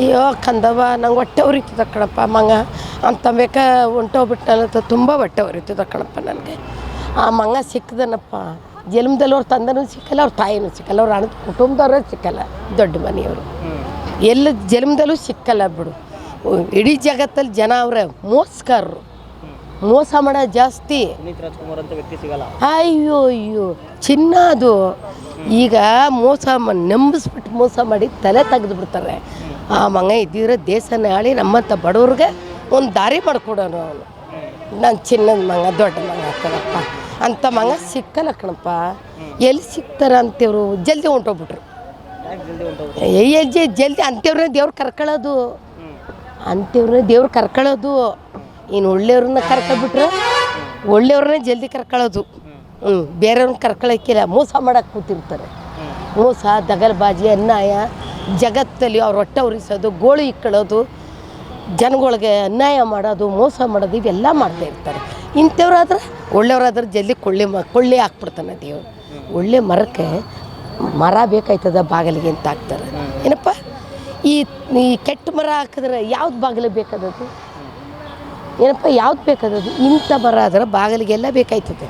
ಅಯ್ಯೋ ಕಂದವ ನಂಗೆ ಹೊಟ್ಟೆ ಉರಿತದ ಕಣಪ್ಪ, ಮಂಗ. ಅಂತ ಬೇಕ ಹೊಂಟೋಗ್ಬಿಟ್ಟನಂತ ತುಂಬ ಹೊಟ್ಟೆ ಉರಿತದ ಕಣಪ್ಪ ನನಗೆ. ಆ ಮಂಗ ಸಿಕ್ಕದನಪ್ಪ. ಜನ್ಮದಲ್ಲಿ ಅವ್ರ ತಂದನೂ ಸಿಕ್ಕಲ್ಲ, ಅವ್ರ ತಾಯಿನೂ ಸಿಕ್ಕಲ್ಲ, ಅವ್ರ ಅಣ್ಣ ಕುಟುಂಬದವ್ರೇ ಸಿಕ್ಕಲ್ಲ, ದೊಡ್ಡ ಮನೆಯವರು. ಎಲ್ಲ ಜನ್ಮದಲ್ಲೂ ಸಿಕ್ಕಲ್ಲ ಬಿಡು. ಇಡೀ ಜಗತ್ತಲ್ಲಿ ಜನ ಅವರೇ, ಮೋಸ್ಕರರು. ಮೋಸ ಮಾಡೋದು ಜಾಸ್ತಿ. ಪುನೀತ್ ರಾಜ್ಕುಮಾರ್ ಅಂತ ವ್ಯಕ್ತಿ ಸಿಗಲ್ಲ. ಅಯ್ಯೋ ಅಯ್ಯೋ ಚಿನ್ನ ಅದು. ಈಗ ಮೋಸ ನಂಬಿಸ್ಬಿಟ್ಟು ಮೋಸ ಮಾಡಿ ತಲೆ ತೆಗೆದು ಬಿಡ್ತಾರೆ. ಆ ಮಂಗ ಇದ್ದಿದ್ರೆ ದೇಶನ ಆಳಿ ನಮ್ಮಂಥ ಬಡವ್ರಿಗೆ ಒಂದು ದಾರಿ ಮಾಡಿಕೊಡೋನು ಅವನು. ನಾನು ಚಿನ್ನದ ಮಂಗ ದೊಡ್ಡ ಮಂಗ ಕಣಪ್ಪ ಅಂಥ ಮಂಗ ಸಿಕ್ಕಲ್ಲ ಕಣಪ್ಪ. ಎಲ್ಲಿ ಸಿಗ್ತಾರ ಅಂತೇವ್ರು ಜಲ್ದಿ ಹೊಂಟೋಗ್ಬಿಟ್ರು. ಎಲ್ಲಿ ಜಲ್ದಿ ಅಂತೇವ್ರನ್ನ ಅಂಥವ್ರನ್ನ ದೇವ್ರು ಕರ್ಕೊಳ್ಳೋದು. ಅಂತೇವ್ರನ್ನ ದೇವ್ರು ಕರ್ಕೊಳ್ಳೋದು. ಇನ್ನು ಒಳ್ಳೆಯವ್ರನ್ನ ಕರ್ಕೊಬಿಟ್ರೆ ಒಳ್ಳೆಯವ್ರನ್ನೇ ಜಲ್ದಿ ಕರ್ಕೊಳ್ಳೋದು. ಹ್ಞೂ ಬೇರೆಯವ್ರನ್ನ ಕರ್ಕೊಳ್ಳೋಕ್ಕಿಲ್ಲ ಮೋಸ ಮಾಡಕ್ಕೆ ಕೂತಿರ್ತಾರೆ. ಮೋಸ, ದಗಲ್ಬಾಜಿ, ಅನ್ಯಾಯ, ಜಗತ್ತಲ್ಲಿ ಅವ್ರ ಹೊಟ್ಟೆ ಉರಿಸೋದು, ಗೋಳು ಇಕ್ಕೊಳ್ಳೋದು ಜನಗಳಿಗೆ ಅನ್ಯಾಯ ಮಾಡೋದು, ಮೋಸ ಮಾಡೋದು, ಇವೆಲ್ಲ ಮಾಡ್ತಾ ಇರ್ತಾರೆ. ಇಂಥವ್ರಾದ್ರೆ ಒಳ್ಳೆಯವ್ರಾದ್ರೆ ಜಲ್ದಿ ಕೊಳ್ಳಿ ಮ, ಕೊಳ್ಳಿ ಹಾಕ್ಬಿಡ್ತಾನೆ ದೇವ್ರು. ಒಳ್ಳೆ ಮರಕ್ಕೆ ಮರ ಬೇಕಾಯ್ತದ ಬಾಗಿಲಿಗೆ ಅಂತ ಹಾಕ್ತಾರೆ. ಏನಪ್ಪ? ಈ ಈ ಕೆಟ್ಟ ಮರ ಹಾಕಿದ್ರೆ ಯಾವ್ದು ಬಾಗಿಲು ಬೇಕಾದದು ಏನಪ್ಪ, ಯಾವ್ದು ಬೇಕಾದದು ಇಂಥ ಮರ ಆದ್ರೆ ಬಾಗಿಲಿಗೆಲ್ಲ ಬೇಕಾಯ್ತದೆ.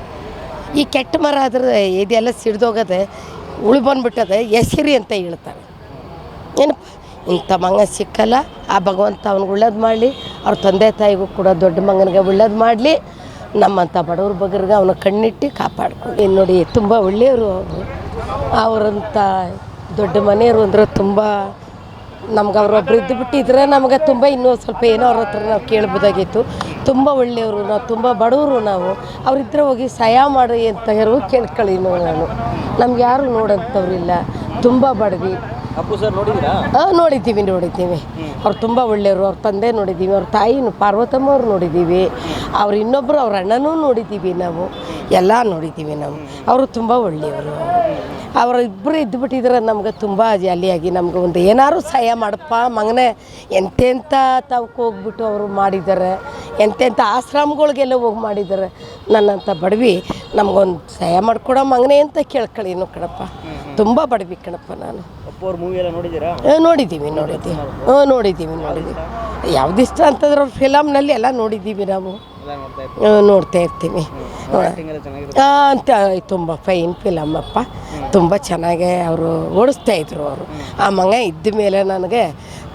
ಈ ಕೆಟ್ಟ ಮರ ಆದ್ರೆ ಇದೆಲ್ಲ ಸಿಡ್ದೋಗದೆ, ಉಳಿ ಬಂದ್ಬಿಟ್ಟದೆ, ಎಸಿರಿ ಅಂತ ಹೇಳ್ತಾರೆ. ಏನಪ್ಪ, ಇಂಥ ಮಂಗ ಸಿಕ್ಕಲ್ಲ, ಆ ಭಗವಂತ ಅವ್ನಿಗೆ ಒಳ್ಳೇದು ಮಾಡಲಿ, ಅವ್ರ ತಂದೆ ತಾಯಿಗೂ ಕೂಡ ದೊಡ್ಡ ಮಂಗನಿಗೆ ಒಳ್ಳೇದು ಮಾಡಲಿ, ನಮ್ಮಂಥ ಬಡವ್ರ ಬಗ್ಗರಿಗೆ ಅವನ ಕಣ್ಣಿಟ್ಟು ಕಾಪಾಡ್ಕೊಂಡು ಇನ್ನು ನೋಡಿ, ತುಂಬ ಒಳ್ಳೆಯವರು ಅವರು. ಅವರಂಥ ದೊಡ್ಡ ಮನೆಯವರು ಅಂದ್ರೆ ತುಂಬ ನಮ್ಗೆ ಅವ್ರೊಬ್ರು ಇದ್ದು ಬಿಟ್ಟಿದ್ರೆ ನಮ್ಗೆ ತುಂಬ ಇನ್ನೂ ಸ್ವಲ್ಪ ಏನೋ ಅವ್ರ ಹತ್ರ ನಾವು ಕೇಳ್ಬೋದಾಗಿತ್ತು. ತುಂಬ ಒಳ್ಳೆಯವರು ನಾವು ತುಂಬ ಬಡವರು ನಾವು. ಅವರಿದ್ರೆ ಹೋಗಿ ಸಹಾಯ ಮಾಡಿ ಅಂತ ಹೇರೋ ಕೇಳ್ಕೊಳ್ಳಿ ನಾನು. ನಮ್ಗೆ ಯಾರು ನೋಡೋಂಥವ್ರಿಲ್ಲ ತುಂಬ ಬಡವಿ. ಹಾಂ ನೋಡಿದ್ದೀವಿ ನೋಡಿದ್ದೀವಿ. ಅವ್ರು ತುಂಬ ಒಳ್ಳೆಯವರು. ಅವ್ರ ತಂದೆ ನೋಡಿದ್ದೀವಿ ಅವ್ರ ತಾಯಿನೂ ಪಾರ್ವತಮ್ಮ ಅವ್ರು ನೋಡಿದ್ದೀವಿ. ಅವ್ರು ಇನ್ನೊಬ್ಬರು ಅವ್ರ ಅಣ್ಣನೂ ನೋಡಿದ್ದೀವಿ ನಾವು. ಎಲ್ಲ ನೋಡಿದ್ದೀವಿ ನಾವು. ಅವರು ತುಂಬ ಒಳ್ಳೆಯವರು. ಅವರು ಇಬ್ಬರು ಇದ್ದುಬಿಟ್ಟಿದ್ರೆ ನಮ್ಗೆ ತುಂಬ ಜಾಲಿಯಾಗಿ ನಮ್ಗೆ ಒಂದು ಏನಾದ್ರು ಸಹಾಯ ಮಾಡಪ್ಪ ಮಗನೇ ಎಂತೆಂಥ ತಾವಕ್ಕೆ ಹೋಗ್ಬಿಟ್ಟು ಅವರು ಮಾಡಿದ್ದಾರೆ ಎಂತೆಂಥ ಆಶ್ರಮಗಳಿಗೆಲ್ಲ ಹೋಗಿ ಮಾಡಿದ್ದಾರೆ ನನ್ನಂಥ ಬಡವಿ ನಮ್ಗೊಂದು ಸಹಾಯ ಮಾಡಿಕೊಡೋ ಮಗನೇ ಅಂತ ಕೇಳ್ಕೊಳ್ಳೀನು ಕಣಪ್ಪ. ತುಂಬ ಬಡವಿ ಕಣಪ್ಪ ನಾನು. ನೋಡಿದ್ದೀವಿ ನೋಡಿದ್ದೀವಿ. ಹ್ಞೂ ನೋಡಿದ್ದೀವಿ ನೋಡಿದ್ದೀವಿ. ಯಾವ್ದು ಇಷ್ಟ ಅಂತಂದ್ರೆ ಅವ್ರ ಫಿಲಮ್ನಲ್ಲಿ ಎಲ್ಲ ನೋಡಿದ್ದೀವಿ ನಾವು. ನೋಡ್ತಾ ಇರ್ತೀವಿ. ಅಂತ ತುಂಬ ಫೈನ್ ಫಿಲಮ್ ಅಪ್ಪ. ತುಂಬ ಚೆನ್ನಾಗೆ ಅವರು ಓಡಿಸ್ತಾ ಇದ್ರು ಅವರು. ಆ ಮಂಗ ಇದ್ದ ಮೇಲೆ ನನಗೆ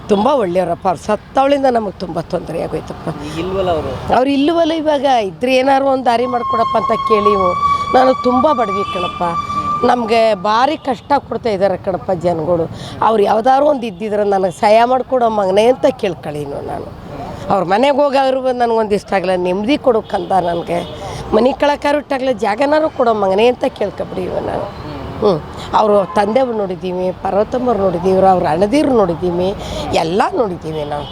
ತುಂಬ ಒಳ್ಳೆಯವರಪ್ಪ. ಅವ್ರು ಸತ್ತವಳಿಂದ ನಮಗೆ ತುಂಬ ತೊಂದರೆ ಆಗೋಯ್ತಪ್ಪ. ಅವ್ರು? ಇಲ್ಲವಲ್ಲ ಇವಾಗ. ಇದ್ರೆ ಏನಾರು ಒಂದು ದಾರಿ ಮಾಡ್ಕೊಡಪ್ಪ ಅಂತ ಕೇಳಿವು ನಾನು ತುಂಬ ಬಡವಿ ಕಣಪ್ಪ. ನಮಗೆ ಭಾರಿ ಕಷ್ಟ ಕೊಡ್ತಾ ಇದ್ದಾರೆ ಕಡಪ್ಪ ಜನಗಳು. ಅವ್ರು ಯಾವ್ದಾದ್ರು ಒಂದು ಇದ್ದಿದ್ರೆ ನನಗೆ ಸಹಾಯ ಮಾಡಿಕೊಡೋ ಮಗನೇ ಅಂತ ಕೇಳ್ಕೊಳ್ಳಿನೋ ನಾನು. ಅವ್ರ ಮನೆಗೆ ಹೋಗಾದ್ರು ನನಗೊಂದು ಇಷ್ಟ ಆಗಲ್ಲ ನೆಮ್ಮದಿ ಕೊಡೋಕ್ಕಂತ ನನಗೆ. ಮನೆ ಕಳಕಾರು ಇಟ್ಟಾಗಲ್ಲ ಜಾಗನಾರು ಕೊಡೋ ಮಗನೇ ಅಂತ ಕೇಳ್ಕೊಬಿಡಿ ನಾನು. ಹ್ಞೂ ಅವರು ತಂದೆ ನೋಡಿದ್ದೀವಿ ಪಾರ್ವತಮ್ಮರು ನೋಡಿದ್ದೀವಿ, ಅವ್ರ ಅಣದಿರು ನೋಡಿದ್ದೀವಿ, ಎಲ್ಲ ನೋಡಿದ್ದೀವಿ ನಾವು.